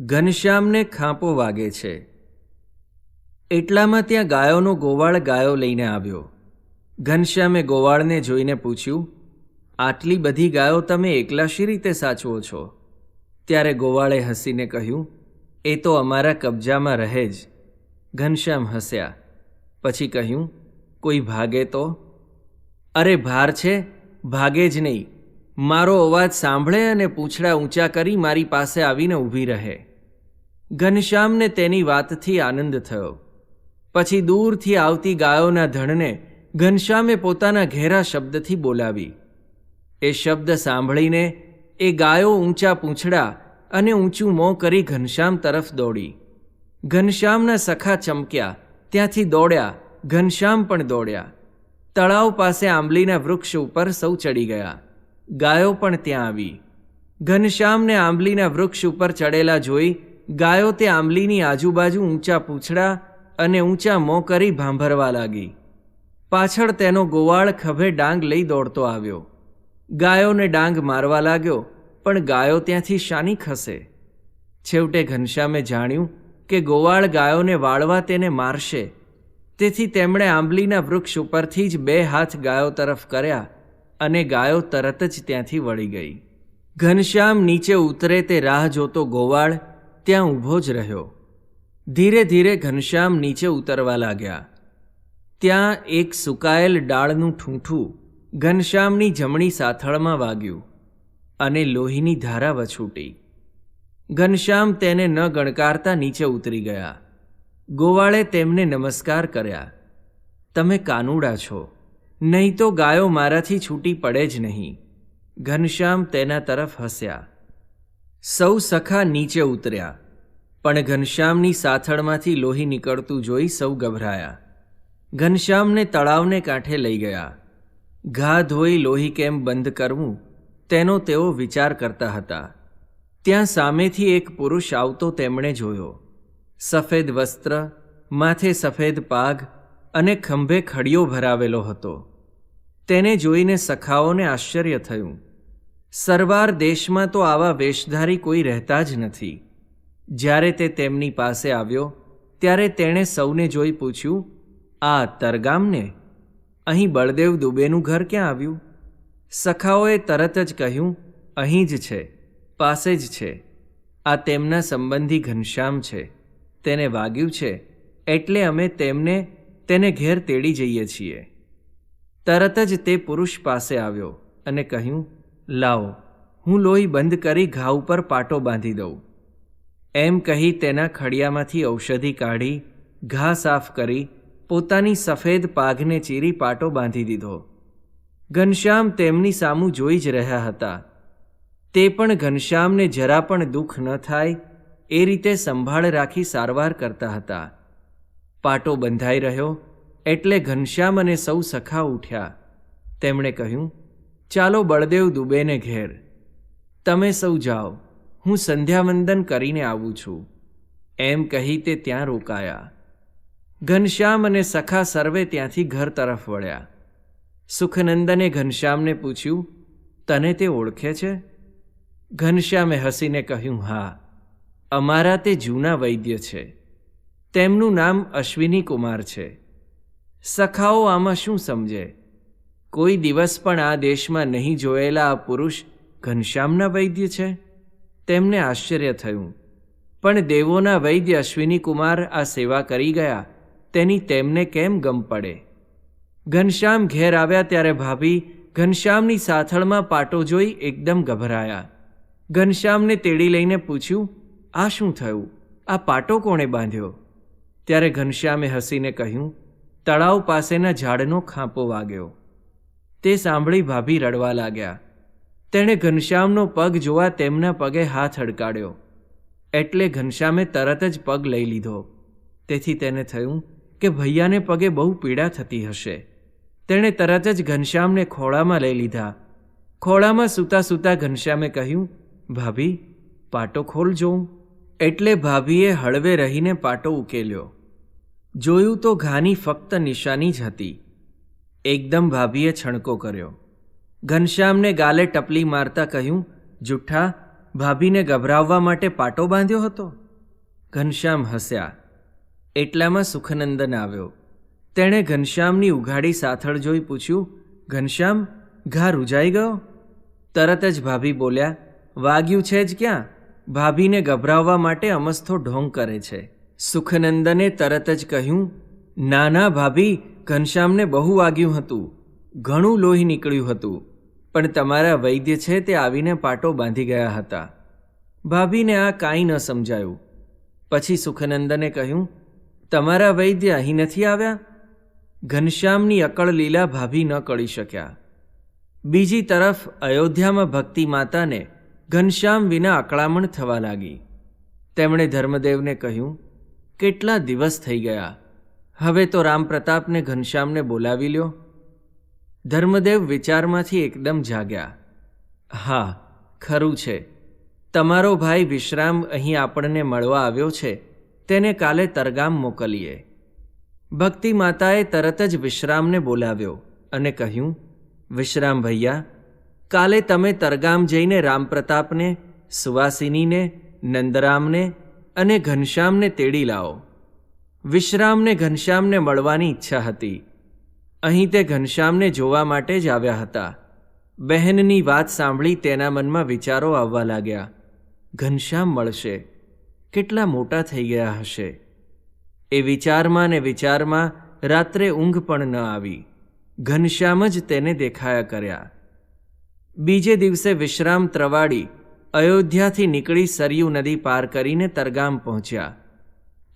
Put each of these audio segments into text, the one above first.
ઘનશ્યામને ખાંપો વાગે છે. એટલામાં ત્યાં ગાયોનો ગોવાળ ગાયો લઈને આવ્યો. ઘનશ્યામે ગોવાળને જોઈને પૂછ્યું, આટલી બધી ગાયો તમે એકલા શી રીતે સાચવો છો? ત્યારે ગોવાળે હસીને કહ્યું, એ તો અમારા કબજામાં રહે જ. ઘનશ્યામ હસ્યા. પછી કહ્યું, કોઈ ભાગે તો? અરે, ભાર છે, ભાગે જ નહીં. મારો અવાજ સાંભળે અને પૂંછડા ઊંચા કરી મારી પાસે આવીને ઊભી રહે. ઘનશ્યામને તેની વાતથી આનંદ થયો. પછી દૂરથી આવતી ગાયોના ધણને ઘનશ્યામે પોતાના ઘેરા શબ્દથી બોલાવી. એ શબ્દ સાંભળીને એ ગાયો ઊંચા પૂંછડા અને ઊંચું મોં કરી ઘનશ્યામ તરફ દોડી. ઘનશ્યામના સખા ચમક્યા, ત્યાંથી દોડ્યા, ઘનશ્યામ પણ દોડ્યા. તળાવ પાસે આંબલીના વૃક્ષ ઉપર સૌ ચડી ગયા. ગાયો પણ ત્યાં આવી. ઘનશ્યામને આંબલીના વૃક્ષ ઉપર ચડેલા જોઈ ગાયો તે આંબલીની આજુબાજુ ઊંચા પૂંછડા અને ઊંચા મોં કરી ભાંભરવા લાગી. પાછળ તેનો ગોવાળ ખભે ડાંગ લઈ દોડતો આવ્યો. ગાયોને ડાંગ મારવા લાગ્યો, પણ ગાયો ત્યાંથી શાની ખસે. છેવટે ઘનશ્યામે જાણ્યું કે ગોવાળ ગાયોને વાળવા તેને મારશે. તેથી તેમણે આંબલીના વૃક્ષ ઉપરથી જ બે હાથ ગાયો તરફ કર્યા અને ગાયો તરત જ ત્યાંથી વળી ગઈ. ઘનશ્યામ નીચે ઉતરે તે રાહ જોતો ગોવાળ ત્યાં ઊભો જ રહ્યો. ધીરે ધીરે ઘનશ્યામ નીચે ઉતરવા લાગ્યા. ત્યાં એક સુકાયેલ ડાળનું ઠૂંઠું ઘનશ્યામની જમણી સાથળમાં વાગ્યું અને લોહીની ધારા વછૂટી. ઘનશ્યામ તેને ન ગણકારતા નીચે ઉતરી ગયા. ગોવાળે તેમને નમસ્કાર કર્યા. તમે કાનુડા છો. નહીં તો ગાયો મારાથી છૂટી પડે જ નહીં. ઘનશ્યામ તેના તરફ હસ્યા. સૌ સખા નીચે ઉતર્યા. પણ ઘનશ્યામની સાથળમાંથી લોહી નીકળતું જોઈ સૌ ગભરાયા. ઘનશ્યામને તળાવને કાંઠે લઈ ગયા. ઘા ધોઈ લોહી કેમ બંધ કરવું, તેનો તેઓ વિચાર કરતા હતા. ત્યાં સામેથી એક પુરુષ આવતો તેમણે જોયો. સફેદ વસ્ત્ર, માથે સફેદ પાઘ અને ખંભે ખડીયો ભરાવેલો હતો. તેને જોઈને સખાઓને આશ્ચર્ય થયું. સરવાર દેશમાં તો આવા વેશધારી કોઈ રહેતા જ નથી. જ્યારે તે તેમની પાસે આવ્યો, ત્યારે તેણે સૌને જોઈ પૂછ્યું, આ તરગામને? અહીં બળદેવ દુબેનું ઘર ક્યાં આવ્યું? સખાઓએ તરત જ કહ્યું, અહીં જ છે, પાસે જ છે. આ તેમના સંબંધી ઘનશ્યામ છે. તેને વાગ્યું છે. એટલે અમે તેમને, તેને ઘેર તેડી જઈએ છીએ. તરત જ તે પુરુષ પાસે આવ્યો અને કહ્યું, લાવો, હું લોહી બંધ કરી ઘા ઉપર પાટો બાંધી દઉં. એમ કહી તેના ખડિયામાંથી ઔષધિ કાઢી, ઘા સાફ કરી, પોતાની સફેદ પાઘને ચીરી પાટો બાંધી દીધો. ઘનશ્યામ તેમની સામું જોઈ જ રહ્યા હતા. તે પણ ઘનશ્યામને જરા પણ દુઃખ ન થાય, એ રીતે સંભાળ રાખી સારવાર કરતા હતા. પાટો બંધાઈ રહ્યો એટલે ઘનશ્યામ અને સૌ સખા ઉઠ્યા. તેમણે કહ્યું, ચાલો બળદેવ દુબેને ઘેર. તમે સૌ જાઓ. હું સંધ્યાવંદન કરીને આવું છું. એમ કહી તે ત્યાં રોકાયા. ઘનશ્યામ અને સખા સર્વે ત્યાંથી ઘર તરફ વળ્યા. સુખનંદને ઘનશ્યામને પૂછ્યું, તને તે ઓળખે છે? ઘનશ્યામે હસીને કહ્યું, હા. અમારા તે જૂના વૈદ્ય છે. તેમનું નામ અશ્વિની કુમાર છે. સખાઓ આમાં શું સમજે? કોઈ દિવસ પણ આ દેશમાં નહીં જોયેલા આ પુરુષ ઘનશ્યામના વૈદ્ય છે? તેમને આશ્ચર્ય થયું. પણ દેવોના વૈદ્ય અશ્વિની કુમાર આ સેવા કરી ગયા. તેની તેમને કેમ ગમ પડે? ઘનશ્યામ ઘેર આવ્યા ત્યારે ભાભી ઘનશ્યામની સાથળમાં પાટો જોઈ એકદમ ગભરાયા. ઘનશ્યામને તેડી લઈને પૂછ્યું, આ શું થયું? આ પાટો કોણે બાંધ્યો? ત્યારે ઘનશ્યામે હસીને કહ્યું તળાવ પાસેના ઝાડનો ખાંપો વાગ્યો. તે સાંભળી ભાભી રડવા લાગ્યા. તેણે ઘનશ્યામનો પગ જોવા તેમના પગે હાથ અડકાડ્યો એટલે ઘનશ્યામે તરત જ પગ લઈ લીધો. તેથી તેને થયું કે ભૈયાને પગે બહુ પીડા થતી હશે. તેણે તરત જ ઘનશ્યામને ખોળામાં લઈ લીધા. ખોળામાં સૂતા સૂતા ઘનશ્યામે કહ્યું, ભાભી, પાટો ખોલ જોઉં એટલે ભાભીએ હળવે રહીને પાટો ઉકેલ્યો. જોયું તો ઘાની ફક્ત નિશાની જ હતી. એકદમ ભાભીએ છણકો કર્યો. ઘનશ્યામને ગાલે ટપલી મારતા કહ્યું, જુઠ્ઠા, ભાભીને ગભરાવવા માટે પાટો બાંધ્યો હતો? ઘનશ્યામ હસ્યા. એટલામાં સુખનંદન આવ્યો. તેણે ઘનશ્યામની ઉઘાડી સાથળ જોઈ પૂછ્યું, ઘનશ્યામ, ઘા રૂજાઈ ગયો? તરત જ ભાભી બોલ્યા, વાગ્યું છે જ ક્યાં? ભાભીને ગભરાવવા માટે અમસ્તો ઢોંગ કરે છે. સુખનંદને તરત જ કહ્યું ના ના ભાભી, ઘનશ્યામને બહુ વાગ્યું હતું. ઘણું લોહી નીકળ્યું હતું. પણ તમારા વૈદ્ય છે તે આવીને પાટો બાંધી ગયા હતા. ભાભીને આ કાંઈ ન સમજાયું. પછી સુખનંદને કહ્યું, તમારા વૈદ્ય અહીં નથી આવ્યા? ઘનશ્યામની અકળ લીલા ભાભી ન કળી શક્યા. બીજી તરફ અયોધ્યામાં ભક્તિ માતાને ઘનશ્યામ વિના અકળામણ થવા લાગી. તેમણે ધર્મદેવને કહ્યું કેટલા દિવસ થઈ ગયા? હવે તો રામપ્રતાપને ઘનશ્યામને બોલાવી લ્યો. ધર્મદેવ વિચારમાંથી એકદમ જાગ્યા. હા, ખરું છે. તમારો ભાઈ વિશ્રામ અહીં આપણને મળવા આવ્યો છે. તેને કાલે તરગામ મોકલીએ. ભક્તિ માતાએ તરત જ વિશ્રામને બોલાવ્યો અને કહ્યું, વિશ્રામ ભૈયા, કાલે તમે તરગામ જઈને રામપ્રતાપને, સુવાસિનીને, નંદરામને અને ઘનશ્યામને તેડી લાવો. વિશ્રામને ઘનશ્યામને મળવાની ઈચ્છા હતી. અહીં તે ઘનશ્યામને જોવા માટે જ આવ્યા હતા. બહેનની વાત સાંભળી તેના મનમાં વિચારો આવવા લાગ્યા. ઘનશ્યામ મળશે. કેટલા મોટા થઈ ગયા હશે. એ વિચારમાં ને વિચારમાં રાત્રે ઊંઘ પણ ન આવી. ઘનશ્યામ જ તેને દેખાયા કર્યા. બીજે દિવસે વિશ્રામ ત્રવાડી અયોધ્યાથી નીકળી સરયુ નદી પાર કરીને તરગામ પહોંચ્યા.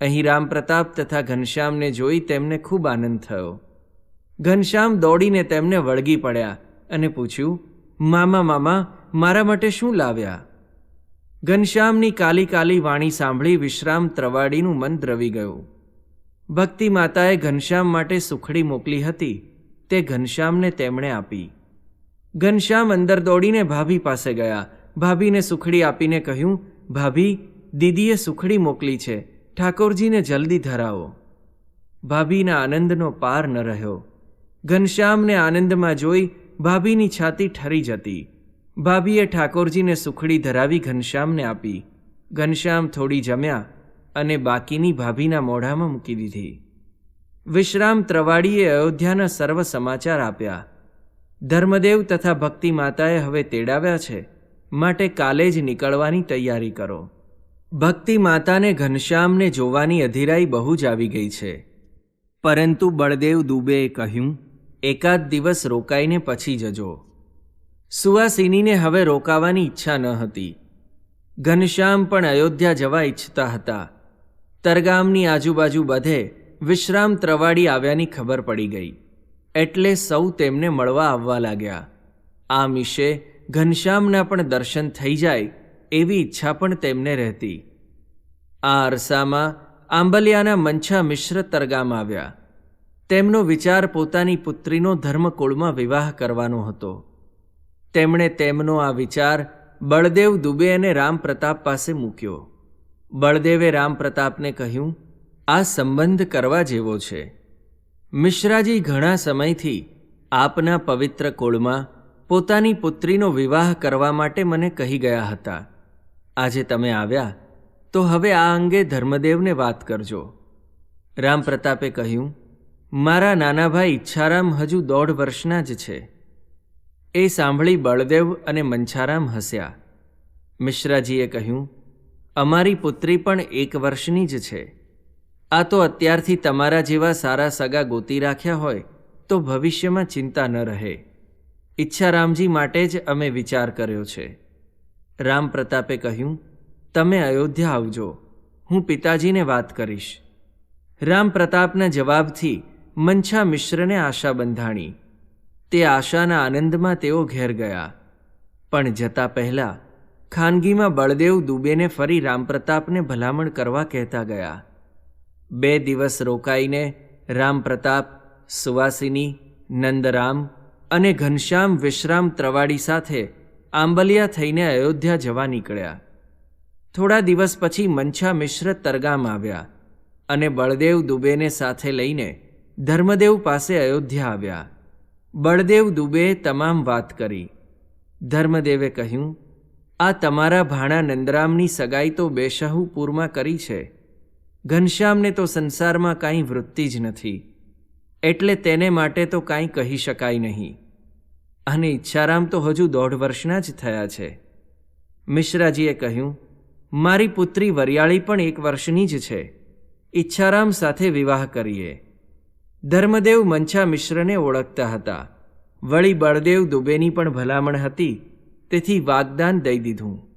અહીં રામપ્રતાપ તથા ઘનશ્યામને જોઈ તેમને ખૂબ આનંદ થયો. ઘનશ્યામ દોડીને તેમને વળગી પડ્યા અને પૂછ્યું, મામા મામા, મારા માટે શું લાવ્યા? ઘનશ્યામની કાલી કાલી વાણી સાંભળી વિશ્રામ ત્રવાડીનું મન દ્રવી ગયું. ભક્તિ માતાએ ઘનશ્યામ માટે સુખડી મોકલી હતી, તે ઘનશ્યામને તેમણે આપી. ઘનશ્યામ અંદર દોડીને ભાભી પાસે ગયા ભાભીને સુખડી આપીને કહ્યું, ભાભી, દીદીએ સુખડી મોકલી છે. ઠાકોરજીને જલ્દી ધરાવો. ભાભીના આનંદનો પાર ન રહ્યો. ઘનશ્યામને આનંદમાં જોઈ ભાભીની છાતી ઠરી જતી. ભાભીએ ઠાકોરજીને સુખડી ધરાવી ઘનશ્યામને આપી. ઘનશ્યામ થોડી જમ્યા અને બાકીની ભાભીના મોઢામાં મૂકી દીધી. વિશ્રામ ત્રવાડીએ અયોધ્યાના સર્વ સમાચાર આપ્યા. ધર્મદેવ તથા ભક્તિ માતાએ હવે તેડાવ્યા છે. માટે કાલે જ નીકળવાની તૈયારી કરો. ભક્તિ માતાને ઘનશ્યામને જોવાની અધીરાઈ બહુ જ આવી ગઈ છે. પરંતુ બળદેવ દુબેએ કહ્યું, એકાદ દિવસ રોકાઈને પછી જજો. સુવાસિનીને હવે રોકાવાની ઈચ્છા ન હતી. ઘનશ્યામ પણ અયોધ્યા જવા ઈચ્છતા હતા. તરગામની આજુબાજુ બધે વિશ્રામ ત્રવાડી આવ્યાની ખબર પડી ગઈ. એટલે સૌ તેમને મળવા આવવા લાગ્યા. આ મિશે ઘનશ્યામના પણ દર્શન થઈ જાય એવી ઈચ્છા પણ તેમને રહેતી. આ અરસામાં આંબલિયાના મંછા મિશ્ર તરગામ આવ્યા. તેમનો વિચાર પોતાની પુત્રીનો ધર્મકુળમાં વિવાહ કરવાનો હતો. તેમણે તેમનો આ વિચાર બળદેવ દુબે અને રામપ્રતાપ પાસે મૂક્યો. બળદેવે રામપ્રતાપને કહ્યું, આ સંબંધ કરવા જેવો છે. મિશ્રાજી ઘણા સમયથી આપના પવિત્ર કુળમાં પોતાની પુત્રીનો વિવાહ કરવા માટે મને કહી ગયા હતા. આજે તમે આવ્યા, તો હવે આ અંગે ધર્મદેવને વાત કરજો. રામપ્રતાપે કહ્યું, મારા નાના ભાઈ ઈચ્છારામ હજુ દોઢ વર્ષના જ છે. એ સાંભળી બળદેવ અને મંછારામ હસ્યા. મિશ્રાજીએ કહ્યું, અમારી પુત્રી પણ એક વર્ષની જ છે. આ તો અત્યારથી તમારા જેવા સારા સગા ગોતી રાખ્યા હોય, તો ભવિષ્યમાં ચિંતા ન રહે. ઈચ્છારામજી માટે જ અમે વિચાર કર્યો છે. રામ પ્રતાપે કહ્યું, તમે અયોધ્યા આવજો. હું પિતાજીને વાત કરીશ. રામ પ્રતાપના જવાબથી મંછા મિશ્રને આશા બંધાણી. તે આશાના આનંદમાં તેઓ ઘેર ગયા. પણ જતા પહેલાં ખાનગીમાં બળદેવ દુબેને ફરી રામપ્રતાપને ભલામણ કરવા કહેતા ગયા. બે દિવસ રોકાઈને રામપ્રતાપ સુવાસિની, નંદરામ અને ઘનશ્યામ, વિશ્રામ, ત્રવાડી સાથે આંબલિયા થઈને અયોધ્યા જવા નીકળ્યા. થોડા દિવસ પછી મંછા મિશ્ર તરગામ આવ્યા અને બળદેવ દુબેને સાથે લઈને ધર્મદેવ પાસે અયોધ્યા આવ્યા. બળદેવ દુબેએ તમામ વાત કરી. ધર્મદેવે કહ્યું, આ તમારા ભાણા નંદરામની સગાઈ તો બેશાહુપુરમાં કરી છે. ઘનશ્યામને તો સંસારમાં કાંઈ વૃત્તિ જ નથી. એટલે તેને માટે તો કાંઈ કહી શકાય નહીં. અને ઈચ્છારામ તો હજુ દોઢ વર્ષના જ થયા છે. મિશ્રાજીએ કહ્યું, મારી પુત્રી વરિયાળી પણ એક વર્ષની જ છે. ઈચ્છારામ સાથે વિવાહ કરીએ. ધર્મદેવ મંછા મિશ્રને ઓળખતા હતા. વળી બળદેવ દુબેની પણ ભલામણ હતી, તેથી વાગદાન દઈ દીધું.